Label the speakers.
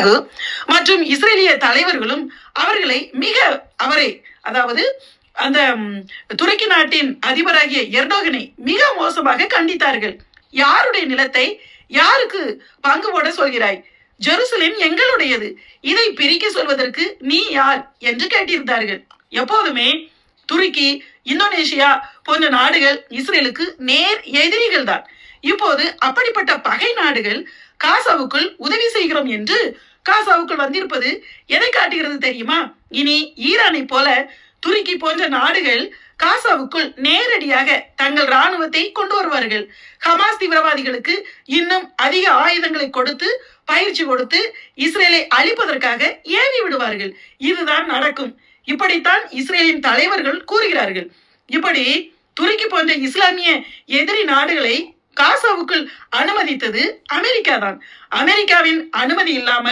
Speaker 1: Netanyahu மற்றும் இஸ்ரேலிய தலைவர்களும் அவர்களை மிக அவரை அதாவது அந்த துருக்கி நாட்டின் அதிபராகிய எர்டோகனை மிக மோசமாக கண்டித்தார்கள். யாருடைய நிலத்தை யாருக்கு பங்கு போட சொல்கிறாய்? ஜெருசலேம் எங்களுடையது. இதை பிரிக்க சொல்வதற்கு நீ யார்? என்று கேட்டிருந்தார்கள். எப்போதுமே துருக்கி இந்தோனேஷியா போன்ற நாடுகள் இஸ்ரேலுக்கு நேர் எதிரிகள் தான் இப்போது அப்படிப்பட்ட பகை நாடுகள் காசாவுக்குள் உதவி செய்கிறோம் என்று காசாவுக்குள் வந்திருப்பது எதை காட்டுகிறது தெரியுமா? இனி ஈரானை போல துருக்கி போன்ற நாடுகள் காசாவுக்குள் நேரடியாக தங்கள் ராணுவத்தை கொண்டு வருவார்கள். ஹமாஸ் தீவிரவாதிகளுக்கு இன்னும் அதிக ஆயுதங்களை கொடுத்து பயிற்சி கொடுத்து இஸ்ரேலை அழிப்பதற்காக ஏவி விடுவார்கள். இதுதான் நடக்கும். இப்படித்தான் இஸ்ரேலின் தலைவர்கள் கூறுகிறார்கள். இப்படி துருக்கி போன்ற இஸ்லாமிய எதிரி நாடுகளை காசாவுக்குள் அனுமதித்தது அமெரிக்கா தான் அமெரிக்காவின் அனுமதி இல்லாமல்